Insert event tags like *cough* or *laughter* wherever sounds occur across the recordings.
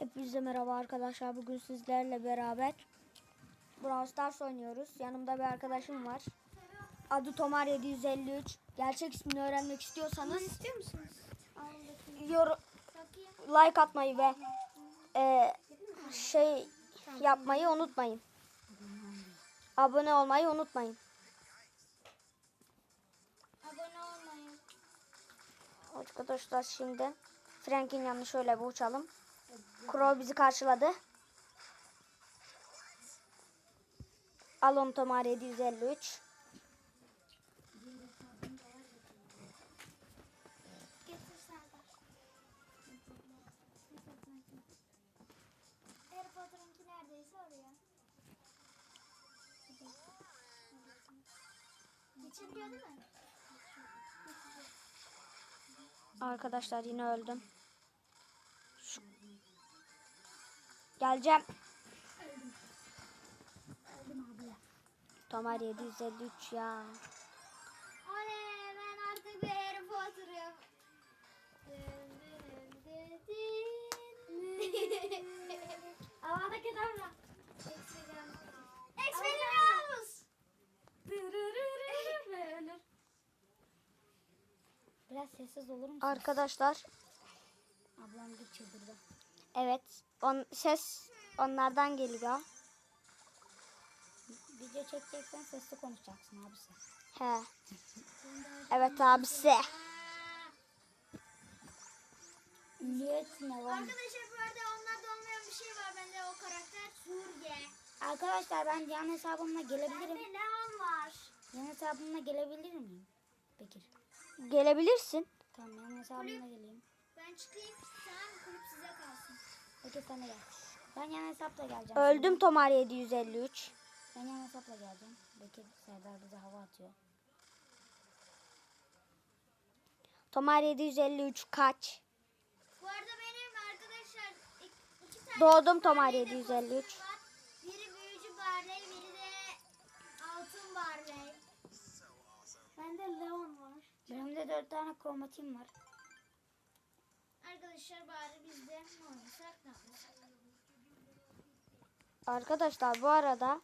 Hepinize merhaba arkadaşlar. Bugün sizlerle beraber Brawl Stars oynuyoruz. Yanımda bir arkadaşım var. Adı Tomar 753. Gerçek ismini öğrenmek istiyorsanız istiyor musunuz? yor like atmayı ve e, şey yapmayı unutmayın. Abone olmayı unutmayın. Abone olmayın. Arkadaşlar şimdi Frank'in yanına şöyle bir uçalım. Crow bizi karşıladı. Alon Tomar 753. Getir Serdar. Harry Potter'ınki neredeyse oraya. Geçebiliyor değil mi? Arkadaşlar yine öldüm. Geleceğim. Tomar 753 ya. Oley ben artık bir Harry Potter'ım. *laughs* Havada kedavra. Expelliarmus. Biraz sessiz olur musun? Arkadaşlar Ablam bir çıldırdı. Evet on, ses onlardan geliyor. Video çekeceksen sesli konuşacaksın abisi. He. Evet abisi. Niyet ne var? Arkadaşlar bu arada onlarda olmayan bir şey var. Bende o karakter Surge. Arkadaşlar ben yan hesabımla gelebilirim. Bende Leon var. Yan hesabımla gelebilir miyim? Bekir. Gelebilirsin. Tamam yan hesabımla geleyim. Ben çıkayım. Sen kulüp sen de gel. Ben yan hesapla geleceğim. Öldüm Tomar 753. Ben yan hesapla geleceğim. Bekir Serdar bize hava atıyor. Tomar 753 kaç? Bu arada benim arkadaşlar ik- iki tane Doğdum Tomar tane de 753. kostümüm var. Biri büyücü Barley, biri de altın Barley. Bende Leon var. Benim de dört tane kromatim var. Arkadaşlar bari biz de oynasak ne yapsak? Arkadaşlar bu arada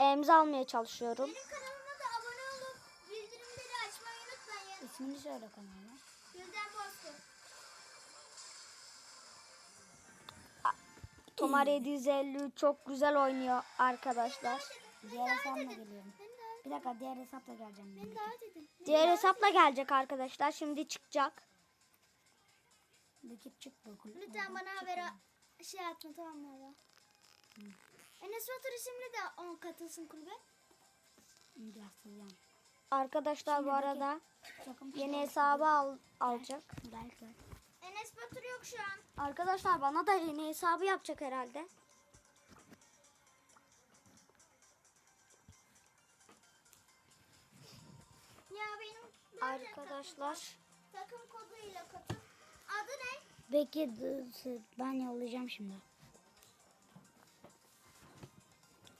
emza almaya çalışıyorum. Benim kanalıma da abone olup bildirimleri açmayı unutmayın. İsmini söyle kanalıma. Gülden Bozkurt. Tomar 753 çok güzel oynuyor arkadaşlar. Diğer hesabımla geliyorum. Bir dakika diğer hesapla geleceğim. beni Ben. davet edin. Diğer hesapla gelecek arkadaşlar. Şimdi çıkacak. Bekir çık bu kulüp. Lütfen bana haber şey atma tamam mı ya? Enes Batur isimli de on katılsın kulübe. Biraz söyleyeceğim. Arkadaşlar bu arada yeni hesabı al, alacak. Belki. Enes Batur yok şu an. Arkadaşlar bana da yeni hesabı yapacak herhalde. Ya benim böyle Arkadaşlar takım koduyla katıl. Dı- ben yollayacağım şimdi.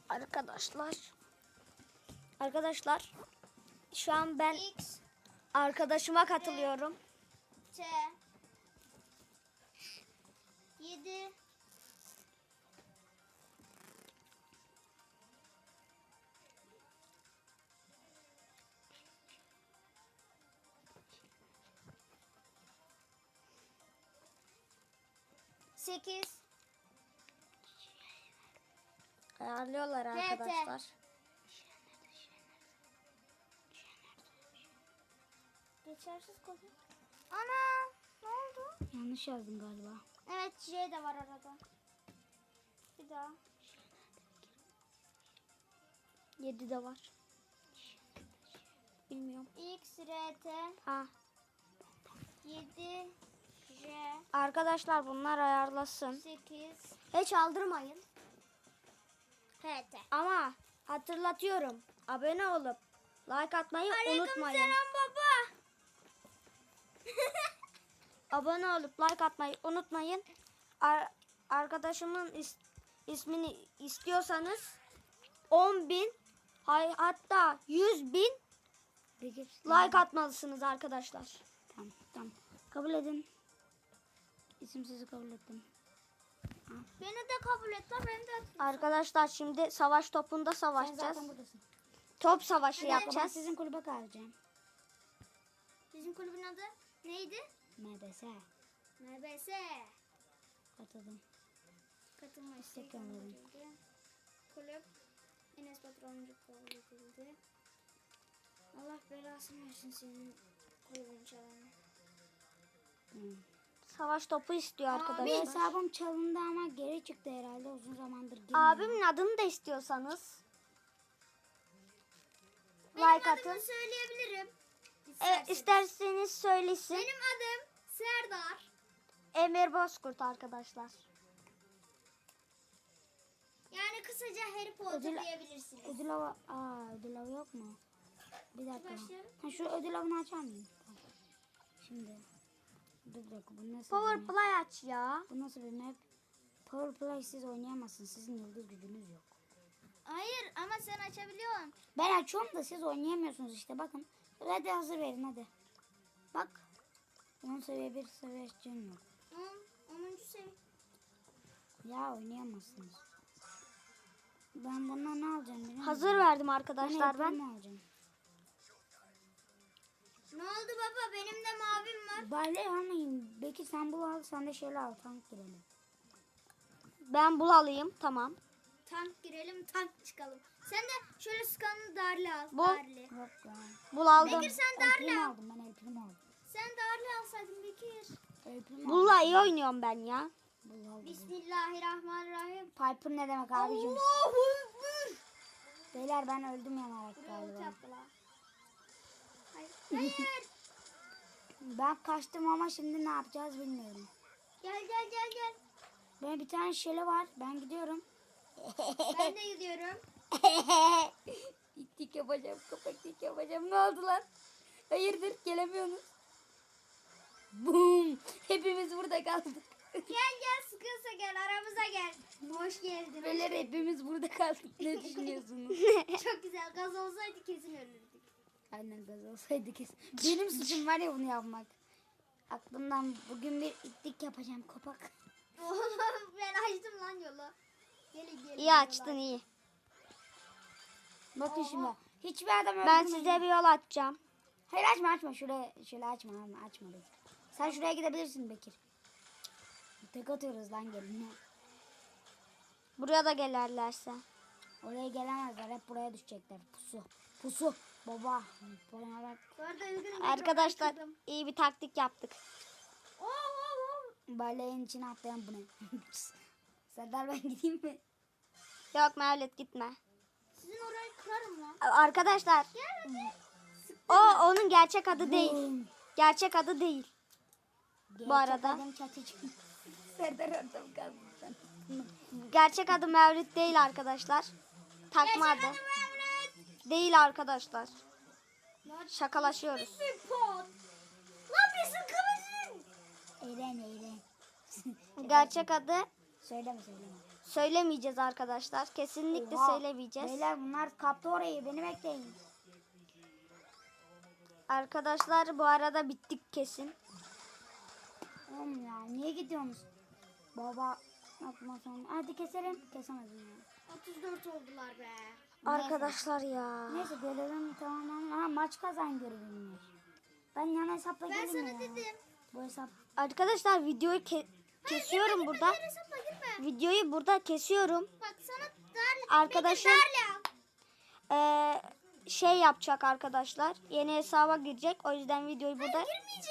arkadaşlar arkadaşlar şu an ben X, arkadaşıma katılıyorum. T, 8. Ayarlıyorlar arkadaşlar. Geçersiz kodu. Ana ne oldu? Yanlış yazdın galiba. Evet J de var arada. Bir daha. 7 de var. Bilmiyorum. X, R, T. Ha. 7 Arkadaşlar bunlar ayarlasın. 8, Hiç aldırmayın. P, T. Ama hatırlatıyorum. Abone olup like atmayı unutmayın. Selam baba. *laughs* Abone olup like atmayı unutmayın. Ar- arkadaşımın is- ismini istiyorsanız 10 bin hay- hatta 100 bin like atmalısınız arkadaşlar. Tamam tamam. Kabul edin. İsim sizi kabul ettim. Beni de kabul et lan beni de at. Arkadaşlar şimdi savaş topunda Sen savaşacağız. zaten buradasın. Top savaşı dakika, ben yapacağız. sizin kulübe kalacağım. Bizim kulübün adı neydi? MBS. MBS. Katıldım. Katılma İstek gönderildi. Kulüp Enes Patroncu kabul edildi. Allah belasını versin senin kulübün çalanı. Hmm. Savaş topu istiyor arkadaşlar. hesabım çalındı ama geri çıktı herhalde uzun zamandır girmiyor. Abimin adını da istiyorsanız Benim like adımı atın. söyleyebilirim. Evet, İsterseniz. isterseniz söylesin. Benim adım Serdar. Emir Bozkurt arkadaşlar. Yani kısaca Harry Potter Ödül- diyebilirsiniz. Ödül avı, aa ödül avı yok mu? Bir dakika. Ha şu ödül avını açar mıyım? Şimdi. Dur bir dakika bu nasıl Power bir? Play aç ya. Bu nasıl bir map? Power Play siz oynayamazsınız. Sizin yıldız gücünüz yok. Hayır ama sen açabiliyorsun. Ben açıyorum da siz oynayamıyorsunuz işte bakın. Hadi hazır verin hadi. Bak. 10 seviye 1 seviye can yok. 10. 10. seviye. Ya oynayamazsınız. Ben bundan ne alacağım biliyor musun? Hazır verdim Ben arkadaşlar ben. mi alacağım? Ne oldu baba? Benim de mavim var. Barley almayayım. Belki sen bul al sen de şöyle al tank girelim. Ben bul alayım. Tamam. Tank girelim, tank çıkalım. Sen de şöyle skanlı darlı al. Bu- Darlı. Yok ya. Bul aldım. Bekir sen darlı al. aldım ben El Primo aldım. Sen darlı alsaydın Bekir. El Primo aldım. Bulla iyi oynuyorum ben ya. Bul bul. Bismillahirrahmanirrahim. Piper ne demek abicim? Allahu Ekber. Beyler ben öldüm yanarak galiba. yaptılar. Hayır. Ben kaçtım ama şimdi ne yapacağız bilmiyorum. gel gel gel gel. Benim bir tane şele var. Ben gidiyorum. Ben de *laughs* gidiyorum. İttik yapacağım. Köpeklik yapacağım. Ne oldu lan? Hayırdır gelemiyorsunuz. Boom. Hepimiz burada kaldık. Gel gel sıkılsa gel aramıza gel. Hoş geldin. Beyler hepimiz burada kaldık. Ne *laughs* düşünüyorsunuz? Çok güzel. Gaz olsaydı kesin ölürdük. Aynen gaz olsaydı kesin. Benim suçum var ya bunu yapmak. Aklımdan bugün bir itlik yapacağım. Oğlum *laughs* ben açtım lan yolu. Gelin gelin. İyi açtın iyi. Bakın şimdi. Hiçbir adam Ben size bir yol açacağım. Hayır açma açma. Şuraya şöyle açma açma açma. Sen şuraya gidebilirsin Bekir. Tek atıyoruz lan gelin. Buraya da gelirlerse. Oraya gelemezler. Hep buraya düşecekler. Pusu. Pusu. Baba. Bana. Bu arada Arkadaşlar iyi bir taktik yaptık. Oo, oo, oo. Baleğin içine atlayan bu ne? *laughs* Serdar ben gideyim mi? Yok Mevlüt gitme. Sizin orayı kırarım lan. Arkadaşlar o onun gerçek adı değil. Boom. Gerçek adı değil. Gerçek arada- adım çatıcı. *laughs* Serdar ortam kaldı. Gerçek adı Mevlüt değil arkadaşlar. Takma adı. Hadi Mehmet. Değil arkadaşlar. Şakalaşıyoruz. Lan sıkılmışsın. Eğlen eğlen. *laughs* Gerçek adı söyleme söyleme. söylemeyeceğiz arkadaşlar. Kesinlikle Oha. söylemeyeceğiz. Beyler bunlar kaptı orayı. Beni bekleyin. Arkadaşlar bu arada bittik kesin. Oğlum ya niye gidiyorsunuz? Baba yapma sen. Hadi keselim. Kesemezdim ya. 34 oldular be. Arkadaşlar ya. Neyse görevim tamam. Ha maç kazan görevim var. Ben yan hesapla Ben sana ya. dedim. Bu hesap. Arkadaşlar videoyu ke- kesiyorum burada. Diğer hesapla girme. Videoyu burada kesiyorum. Bak sana darlı. Arkadaşım- Bekir. Ee, şey yapacak arkadaşlar. Yeni hesaba girecek. O yüzden videoyu burada Girmeyecek.